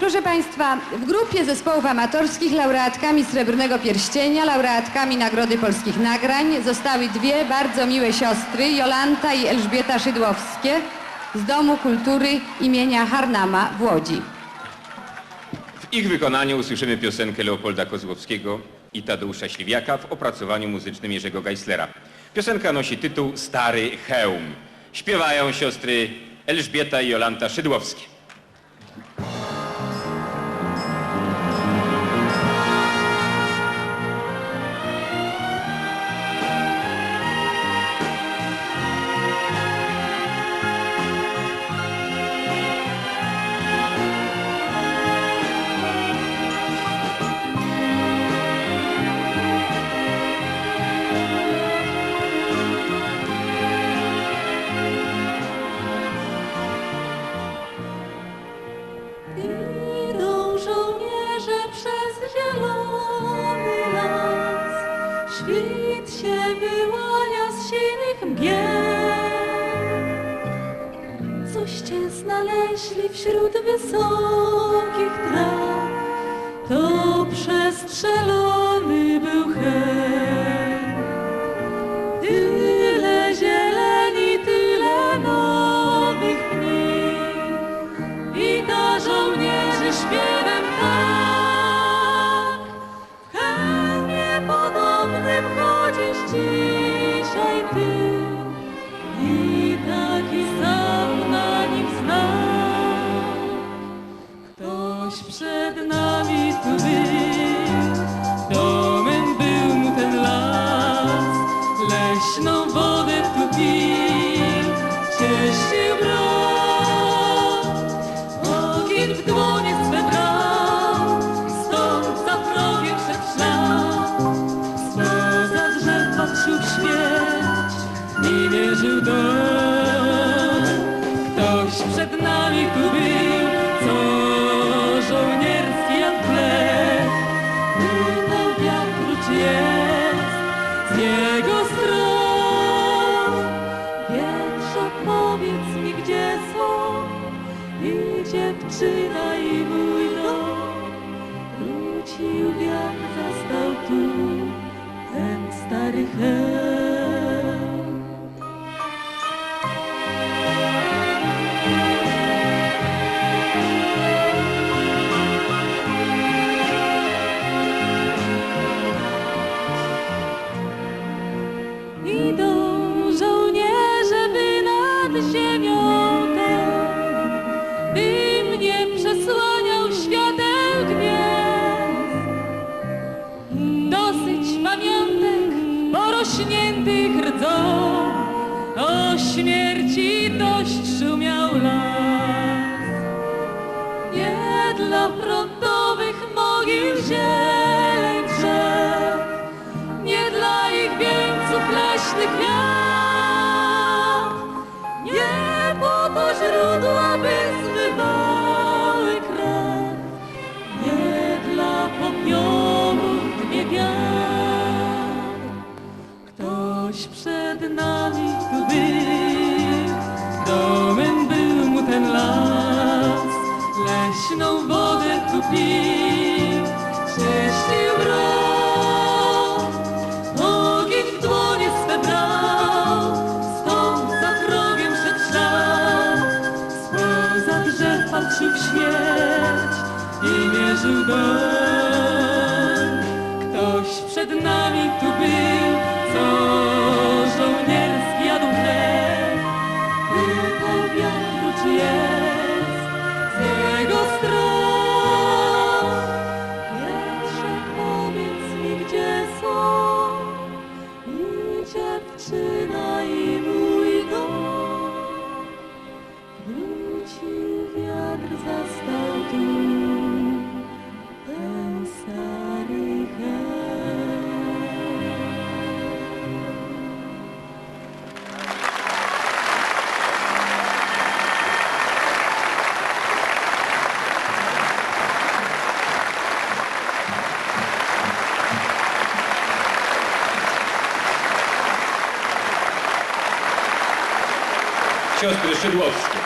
Proszę Państwa, w grupie zespołów amatorskich laureatkami Srebrnego Pierścienia, laureatkami Nagrody Polskich Nagrań zostały dwie bardzo miłe siostry, Jolanta i Elżbieta Szydłowskie z Domu Kultury imienia Harnama w Łodzi. W ich wykonaniu usłyszymy piosenkę Leopolda Kozłowskiego i Tadeusza Śliwiaka w opracowaniu muzycznym Jerzego Geislera. Piosenka nosi tytuł Stary Hełm. Śpiewają siostry Elżbieta i Jolanta Szydłowskie. Świt się wyłania z sinych mgieł. Coście znaleźli wśród wysokich traw, to przestrzelony był hel. I mierzył dom. Ktoś przed nami tu był, co żołnierski chleb. Pytał wiatru, czy jest z jego stron. Wietrze, powiedz mi, gdzie są i dziewczyna i mój dom. Wrócił wiatr, zastał tu ten stary hełm. Porośniętych rdzą, o śmierci dość szumiał las. Nie dla frontowych mogił zieleń Não vou wodę tupi, gdzieś nie brać. I dziewczyna i Siostry Szydłowskie.